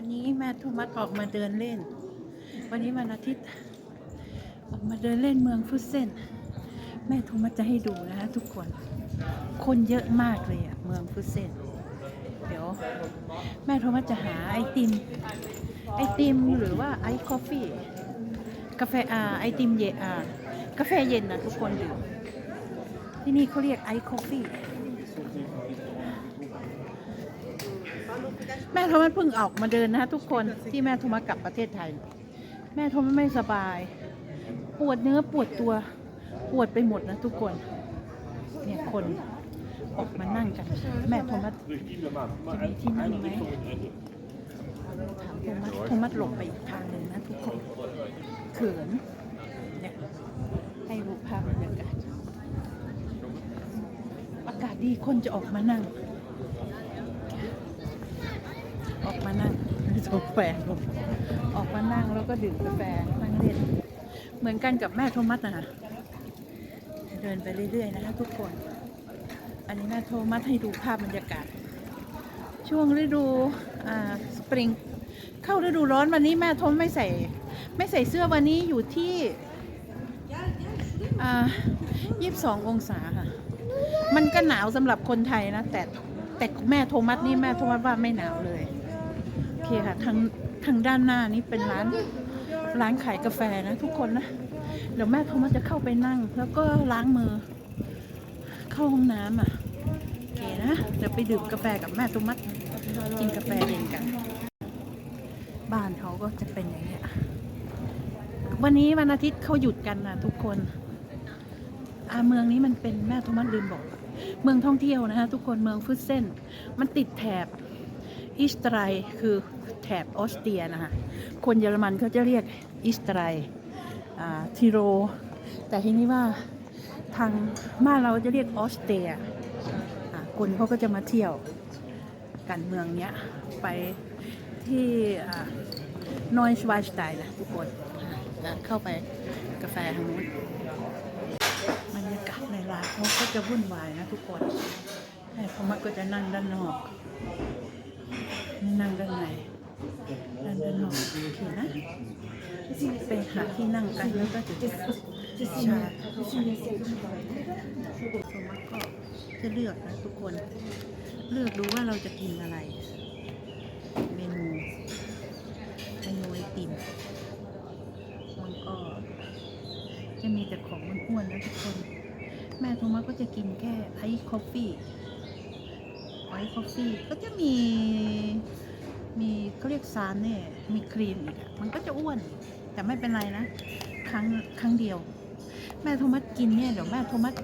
วันนี้แม่โทมัสออกมาเดินเล่น วันนี้วันอาทิตย์ ออกมาเดินเล่นเมืองฟุตเซนแม่โทมัสจะให้ดูนะทุกคน คนเยอะมากเลยอะเมืองฟุตเซนเดี๋ยว แม่โทมัสจะหาไอติม ไอติมหรือว่าไอคอฟฟี่กาแฟอาไอติมเย็นอากาแฟเย็นนะทุกคนดื่มที่นี่เขาเรียกไอคอฟฟี่ แม่โทมัสเพิ่งออกมาเดินนะทุกคนที่แม่โทมัสกลับประเทศไทย แม่โทมัสไม่สบาย ปวดเนื้อปวดตัวปวดไปหมดนะทุกคน เนี่ยคนออกมานั่งกัน แม่โทมัสจะมีที่นั่งไหมถามโทมัสโทมัสหลบไปอีกทางหนึ่งนะทุกคนเขินเนี่ยให้รูปภาพบรรยากาศอากาศดีคนจะออกมานั่ง ออกมานั่งกาแฟออกมานั่งแล้วก็ดื่มกาแฟนั่งเล่น เหมือนกันกับแม่โทมัสนะคะเดินไปเรื่อยๆนะคะทุกคน อันนี้แม่โทมัสให้ดูภาพบรรยากาศ ช่วงฤดูอ่าสปริง เข้าฤดูร้อนวันนี้แม่โทมไม่ใส่ ไม่ใส่เสื้อวันนี้อยู่ที่ยี่สิบสององศาค่ะ มันก็หนาวสำหรับคนไทยนะ แต่แต่แม่โทมัสนี่แม่โทมัสว่าไม่หนาวเลย อเคค่ะทางทางด้านหน้านี้เป็นร้านร้านขายกาแฟนะทุกคนนะ เดี๋ยวแม่โทมัสจะเข้าไปนั่ง แล้วก็ล้างมือ เข้าห้องน้ำอะโอเคนะเดี๋ยวไปดื่มกาแฟกับแม่โทมัสกินกาแฟเย็นกัน บ้านเขาก็จะเป็นอย่างเงี้ยวันนี้วันอาทิตย์เขาหยุดกันนะทุกคนอาเมืองนี้มันเป็นแม่โทมัสลืมบอก เมืองท่องเที่ยวนะคะทุกคนเมืองฟุตเซนมันติดแถบ อิสไตรคือแถบออสเตรียนะคะคนเยอรมันเขาจะเรียกอิสไตรทิโร แต่ทีนี้ว่าทางบ้านเราจะเรียกออสเตรียคนเขาก็จะมาเที่ยวกันเมืองเนี้ยไปที่นอยชวาสไตน์นะทุกคนเข้าไปกาแฟทางนู้นบรรยากาศในร้านเขาก็จะวุ่นวายนะทุกคนแม่เขามักก็จะนั่งด้านนอก นั่งด้านในด้านด้านนอกโอเคนะไปหาที่นั่งกันแล้วก็จะชาสมัคก็จะเลือกนะทุกคน เลือกดูว่าเราจะกินอะไร เมนูเมนูไอติมมันก็จะมีแต่ของอ้วนๆนะทุกคน แม่โทมัสก็จะกินแค่ไอซ์คอฟฟี่ ไอซ์คอฟฟี่ก็จะมี มีเขาเรียกซานเนี่ยมีครีมอีกอะมันก็จะอ้วน แต่ไม่เป็นไรนะ ครั้งครั้งเดียว แม่โทมัสกินเนี่ยเดี๋ยวแม่โทมัส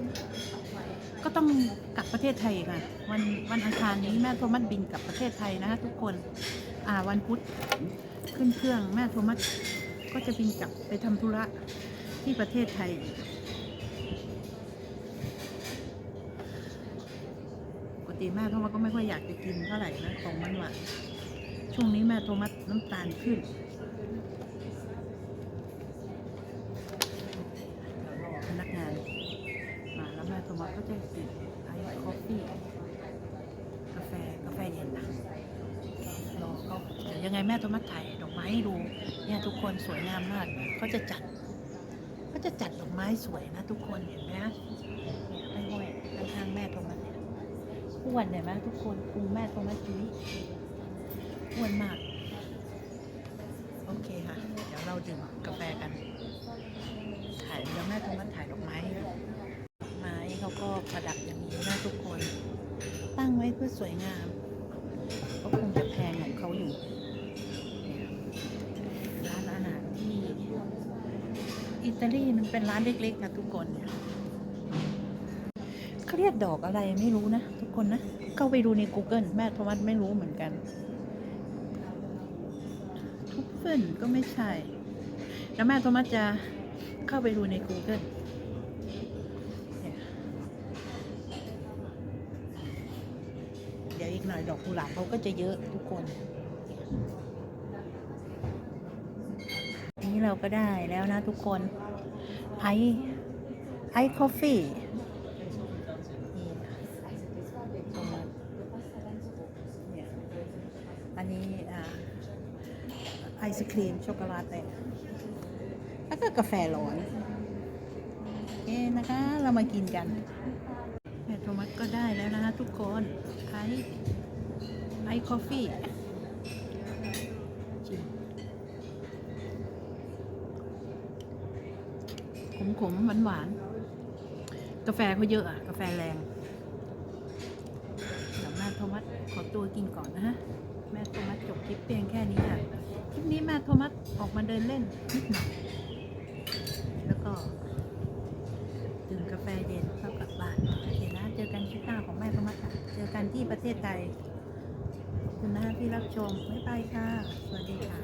ก็ต้องกลับประเทศไทยอีกอะวันวันอังคารนี้แม่โทมัสบินกลับประเทศไทยนะคะทุกคนอ่าวันพุธขึ้นเครื่องแม่โทมัสก็จะบินกลับไปทำธุระที่ประเทศไทยอีกปก ติแม่โทมัสก็ไม่ค่อยอยากจะกินเท่าไหร่นะของมันหวานช่วงนี้แม่โทมัสน้ำตาลขึ้นพนักงานมาแล้วแม่โทมัสก็จะกินไอซ์คอฟฟี่กาแฟกาแฟเย็นนะรอเขาเดี๋ยวยังไงแม่โทมัสถ่ายดอกไม้ให้ดูเนี่ยทุกคนสวยงามมากเขาจะจัดก็จะจัดดอกไม้สวยนะทุกคนเห็นไหมฮะเนี่ยไม่ห้อยข้างๆแม่โทมัส อ้วนเห็นไหมทุกคนพุงแม่โทมัสจุ้ยอ้วนมาก โอเคค่ะ เดี๋ยวเราดื่มกาแฟกัน ถ่ายเดี๋ยวแม่โทมัสถ่ายดอกไม้ดอกไม้เขาก็ประดับอย่างนี้นะทุกคน ตั้งไว้เพื่อสวยงามก็คงจะแพงของเขาอยู่ร้านอาหารที่อิตาลีมันเป็นร้านเล็กๆนะทุกคนเนี่ย เขาเรียกดอกอะไรไม่รู้นะ ทุกคนนะ เข้าไปดูใน Google แม่โทมัสไม่รู้เหมือนกัน ทุกเฟินก็ไม่ใช่ แล้วแม่โทมัสจะเข้าไปดูใน Google เนี่ยเดี๋ยวอีกหน่อยดอกกุหลาบเขาก็จะเยอะทุกคนนี้เราก็ได้แล้วนะทุกคนไอไอคอฟฟี่อันนี้อ่า ศครีมช็อกโกแลตแล้วก็กาแฟร้อนโอเคนะคะเรามากินกันแม่โทมัสก็ได้แล้วนะคะทุกคนไอไอคอฟฟี่ขมๆหวานๆกาแฟเขาเยอะอะกาแฟแรงเดี๋ยวแม่โทมัสขอตัวกินก่อนนะฮะ แม่โทมัสจบคลิปเพียงแค่นี้ค่ะ คลิปนี้แม่โทมัสออกมาเดินเล่นนิดหน่อยแล้วก็ดื่มกาแฟเย็นแล้วกลับบ้านโอเคนะเจอกันคลิปหน้าของแม่โทมัสเจอกันที่ประเทศไทยขอบคุณนะที่รับชมบ๊ายบายค่ะ สวัสดีค่ะ